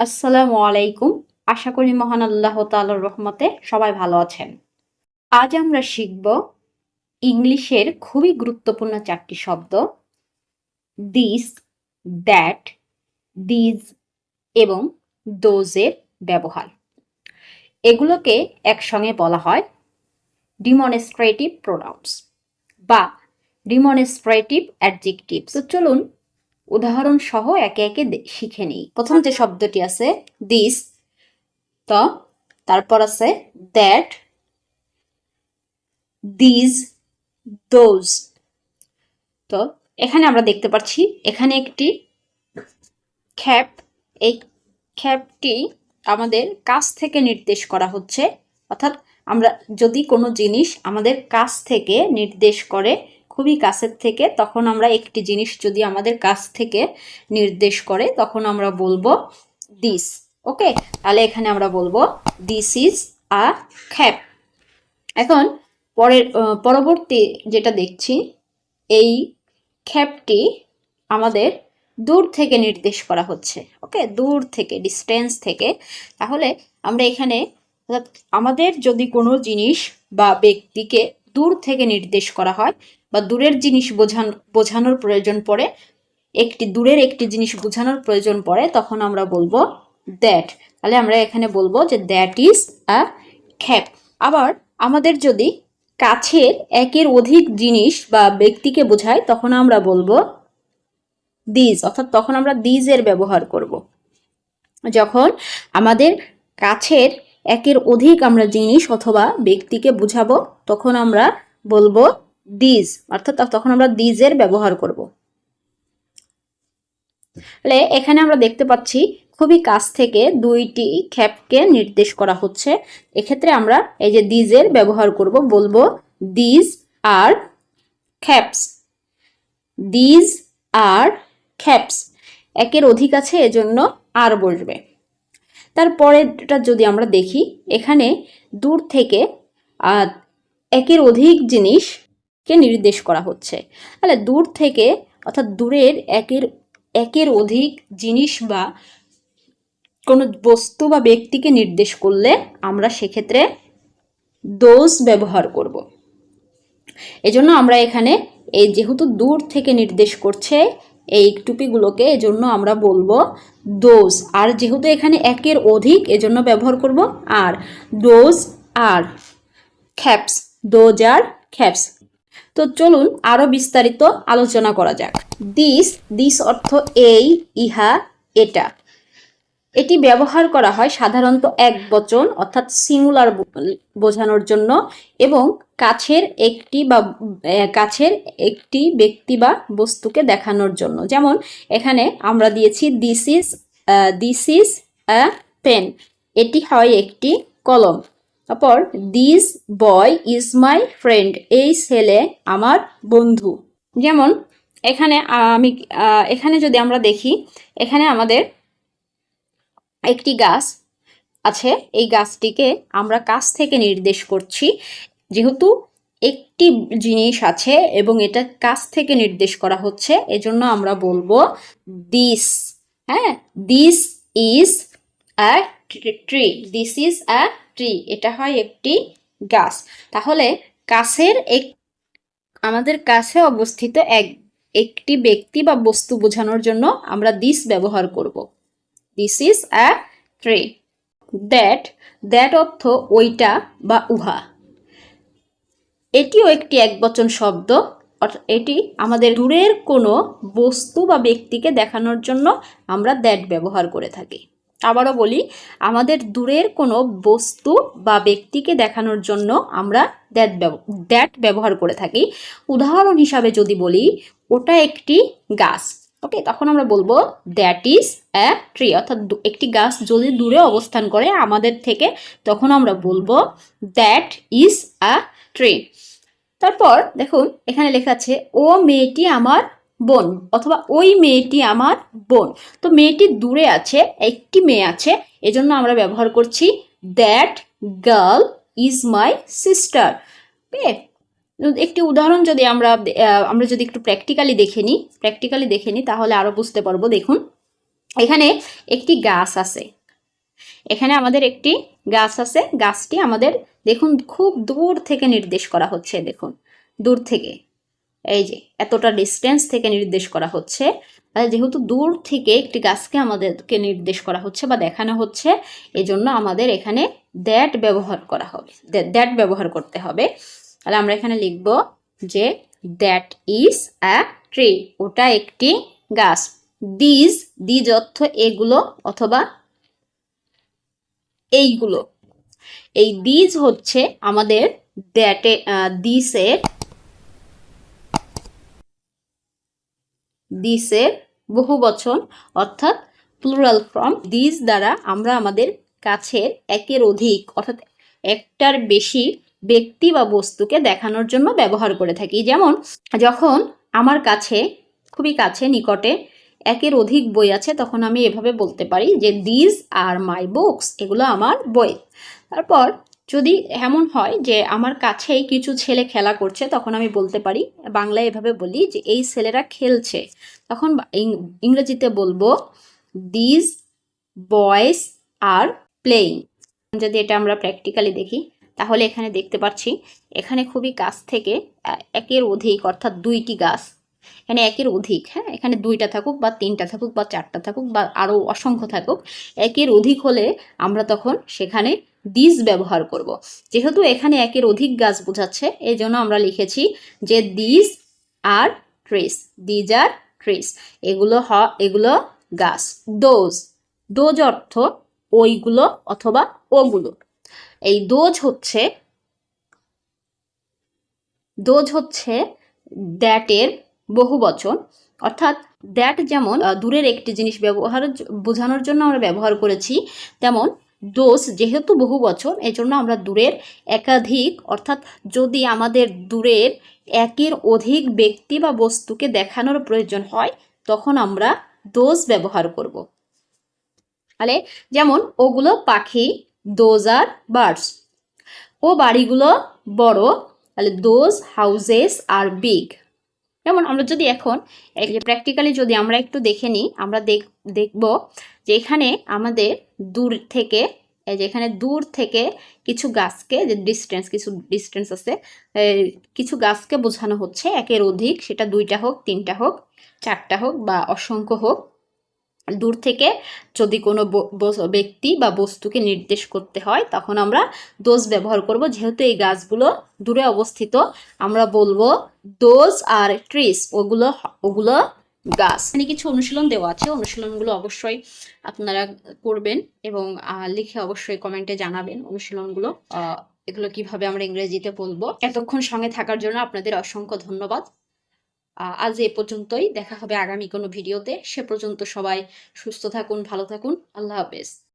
আসসালামু আলাইকুম। আশা করি মহান আল্লাহ তাআলার রহমতে সবাই ভালো আছেন। আজ আমরা শিখব ইংলিশের খুবই গুরুত্বপূর্ণ চারটি শব্দ দিস দ্যাট দিজ এবং দোজের ব্যবহার। এগুলোকে একসঙ্গে বলা হয় ডিমনস্ট্রেটিভ প্রোনাউন্স বা ডিমনস্ট্রেটিভ অ্যাডজেক্টিভস তো চলুন উদাহরণ সহ একে একে শিখে নিই। প্রথম যে শব্দটি আছে দিস তো, তারপর আছে দ্যাট দিজ দোজ তো এখানে আমরা দেখতে পাচ্ছি, এখানে একটি খ্যাপ, এই খ্যাপটি আমাদের কাছ থেকে নির্দেশ করা হচ্ছে। অর্থাৎ আমরা যদি কোনো জিনিস আমাদের কাছ থেকে নির্দেশ করে খুবই কাছের থেকে, তখন আমরা একটি জিনিস যদি আমাদের কাছ থেকে নির্দেশ করে, তখন আমরা বলব দিস ওকে? তাহলে এখানে আমরা বলব দিস ইজ আ খ্যাপ এখন পরের পরবর্তী যেটা দেখছি, এই খ্যাপটি আমাদের দূর থেকে নির্দেশ করা হচ্ছে, ওকে? দূর থেকে ডিস্টেন্স থেকে। তাহলে আমরা এখানে আমাদের যদি কোনো জিনিস বা ব্যক্তিকে দূর থেকে নির্দেশ করা হয় বা দূরের জিনিস বোঝান বোঝানোর প্রয়োজন পড়ে, একটি দূরের একটি জিনিস বোঝানোর প্রয়োজন পড়ে, তখন আমরা বলব দ্যাট তাহলে আমরা এখানে বলব যে দ্যাট ইজ আ খ্যাপ আবার আমাদের যদি কাছের একের অধিক জিনিস বা ব্যক্তিকে বোঝায়, তখন আমরা বলব দিজ অর্থাৎ তখন আমরা দিজের ব্যবহার করব। যখন আমাদের কাছের একের অধিক আমরা জিনিস অথবা ব্যক্তিকে বুঝাবো, তখন আমরা বলব দিজ অর্থাৎ তখন আমরা দিজের ব্যবহার করব। তাহলে এখানে আমরা দেখতে পাচ্ছি, খুবই কাছ থেকে দুইটি খ্যাপকে নির্দেশ করা হচ্ছে। এক্ষেত্রে আমরা এই যে দিজের ব্যবহার করব, বলব দিজ আর খ্যাপস দিজ আর খ্যাপস একের অধিক আছে, এজন্য আর বসবে। তারপরেটা যদি আমরা দেখি, এখানে দূর থেকে একের অধিক জিনিসকে নির্দেশ করা হচ্ছে? তাহলে দূর থেকে, অর্থাৎ দূরের একের একের অধিক জিনিস বা কোনো বস্তু বা ব্যক্তিকে নির্দেশ করলে আমরা সেক্ষেত্রে দোষ ব্যবহার করব। এজন্য আমরা এখানে এই যেহেতু দূর থেকে নির্দেশ করছে, এই টুপিগুলোকে এজন্য আমরা বলব দোষ। আর যেহেতু এখানে একের অধিক, এজন্য ব্যবহার করব আর। ডোজ আর খ্যাপস দোজ আর খ্যাপস তো চলুন আরও বিস্তারিত আলোচনা করা যাক। দিস দিস অর্থ এই, ইহা, এটা। এটি ব্যবহার করা হয় সাধারণত এক বচন, অর্থাৎ সিঙ্গুলার বোঝানোর জন্য এবং কাছের একটি বা কাছের একটি ব্যক্তি বা বস্তুকে দেখানোর জন্য। যেমন এখানে আমরা দিয়েছি this is this is pen এটি হয় একটি কলম। তারপর this boy is my friend এই ছেলে আমার বন্ধু। যেমন, এখানে আমি এখানে যদি আমরা দেখি, এখানে আমাদের একটি গাছ আছে। এই গাছটিকে আমরা কাছ থেকে নির্দেশ করছি। যেহেতু একটি জিনিস আছে এবং এটা কাছ থেকে নির্দেশ করা হচ্ছে, এজন্য আমরা বলব দিস হ্যাঁ? This is a tree this is a tree এটা হয় একটি গাছ। তাহলে কাছের এক, আমাদের কাছে অবস্থিত এক, একটি ব্যক্তি বা বস্তু বোঝানোর জন্য আমরা দিস ব্যবহার করব। This is a tree that that অর্থ ওইটা বা উহা। এটিও একটি একবচন শব্দ এটি আমাদের দূরের কোনো বস্তু বা ব্যক্তিকে দেখানোর জন্য আমরা দ্যাট ব্যবহার করে থাকি। আবারও বলি, আমাদের দূরের কোনো বস্তু বা ব্যক্তিকে দেখানোর জন্য আমরা দ্যাট দ্যাট ব্যবহার করে থাকি। উদাহরণ হিসাবে যদি বলি, ওটা একটি গাছ ওকে তখন আমরা বলব দ্যাট ইজ অ্যা ট্রি অর্থাৎ একটি গাছ যদি দূরে অবস্থান করে আমাদের থেকে, তখন আমরা বলব দ্যাট ইজ আ ট্রি তারপর দেখুন, এখানে লেখা আছে, ও মেয়েটি আমার বোন, অথবা ওই মেয়েটি আমার বোন। তো মেয়েটি দূরে আছে, একটি মেয়ে আছে, এজন্য আমরা ব্যবহার করছি that girl is my sister একটি উদাহরণ যদি আমরা আমরা যদি একটু প্র্যাকটিক্যালি দেখে নিই প্র্যাকটিক্যালি দেখে নিই, তাহলে আরও বুঝতে পারব। দেখুন, এখানে একটি গাছ আছে। এখানে আমাদের একটি গাছ আছে। গাছটি আমাদের, দেখুন, খুব দূর থেকে নির্দেশ করা হচ্ছে, দেখুন, দূর থেকে। এই যে, এতটা ডিস্টেন্স থেকে নির্দেশ করা হচ্ছে। যেহেতু দূর থেকে একটি গাছকে আমাদেরকে নির্দেশ করা হচ্ছে বা দেখানো হচ্ছে, এজন্য আমাদের এখানে দ্যাট ব্যবহার করা হবে দ্যাট ব্যবহার করতে হবে। তাহলে আমরা এখানে লিখব যে দ্যাট ইজ আ ট্রি ওটা একটি গাছ। দিজ দিজ অর্থ এগুলো অথবা এইগুলো। এই দিজ হচ্ছে আমাদের দ্যাটে দিসের দিসের বহু বচন, অর্থাৎ প্লুরাল ফর্ম দিস দ্বারা আমরা আমাদের কাছের একের অধিক, অর্থাৎ একটার বেশি ব্যক্তি বা বস্তুকে দেখানোর জন্য ব্যবহার করে থাকি। যেমন, যখন আমার কাছে, খুবই কাছে, নিকটে একের অধিক বই আছে, তখন আমি এভাবে বলতে পারি যে দিস আর মাই বুকস এগুলো আমার বই। তারপর যদি এমন হয় যে আমার কাছেই কিছু ছেলে খেলা করছে, তখন আমি বলতে পারি, বাংলায় এভাবে বলি যে এই ছেলেরা খেলছে। তখন ইংরেজিতে বলব দিস বয়েস আর প্লেয়িং যদি এটা আমরা প্র্যাকটিক্যালি দেখি, তাহলে এখানে দেখতে পাচ্ছি, এখানে খুবই কাছ থেকে একের অধিক, অর্থাৎ দুইটি গাছ। এখানে একের অধিক হ্যাঁ? এখানে দুইটা থাকুক বা তিনটা থাকুক বা চারটা থাকুক বা আরও অসংখ্য থাকুক, একের অধিক হলে আমরা তখন সেখানে দিস ব্যবহার করব। যেহেতু এখানে একের অধিক গাছ বোঝাচ্ছে এই জন্য আমরা লিখেছি যে this are trees these are trees এগুলো হ, এগুলো গাছ দোজ দোজ অর্থ ওইগুলো অথবা ওগুলো এই দোজ হচ্ছে দোজ হচ্ছে দ্যাটের বহু বচন অর্থাৎ দ্যাট যেমন দূরের একটি জিনিস ব্যবহার বোঝানোর জন্য আমরা ব্যবহার করেছি, তেমন দোষ যেহেতু বহু বছর এই জন্য আমরা দূরের একাধিক, অর্থাৎ যদি আমাদের দূরের একের অধিক ব্যক্তি বা বস্তুকে দেখানোর প্রয়োজন হয়, তখন আমরা দোজ ব্যবহার করব। তাহলে যেমন ওগুলো পাখি দোজ আর বার্ডস ও বাড়িগুলো বড়, তাহলে দোজ হাউজেস আর বিগ যেমন আমরা যদি এখন প্র্যাকটিক্যালি যদি আমরা একটু দেখে নিই, আমরা দেখ, দেখব যে এখানে আমাদের দূর থেকে যেখানে দূর থেকে কিছু গাছকে, যে ডিস্টেন্স কিছু ডিস্টেন্স আছে কিছু গাছকে বোঝানো হচ্ছে। একের অধিক, সেটা দুইটা হোক, তিনটা হোক, চারটা হোক বা অসংখ্য হোক। দূর থেকে যদি কোনো ব্যক্তি বা বস্তুকে নির্দেশ করতে হয়, তখন আমরা দোজ ব্যবহার করব। যেহেতু এই গাছগুলো দূরে অবস্থিত, আমরা বলব দোজ আর ট্রিস ওগুলো ওগুলো গাছ। এখানে কিছু অনুশীলন দেওয়া আছে, অনুশীলনগুলো অবশ্যই আপনারা করবেন এবং লিখে অবশ্যই কমেন্টে জানাবেন অনুশীলনগুলো এগুলো কীভাবে আমরা ইংরেজিতে বলব। এতক্ষণ সঙ্গে থাকার জন্য আপনাদের অসংখ্য ধন্যবাদ। আজ এ পর্যন্তই, দেখা হবে আগামী কোনো ভিডিওতে। সে পর্যন্ত সবাই সুস্থ থাকুন, ভালো থাকুন। আল্লাহ হাফেজ।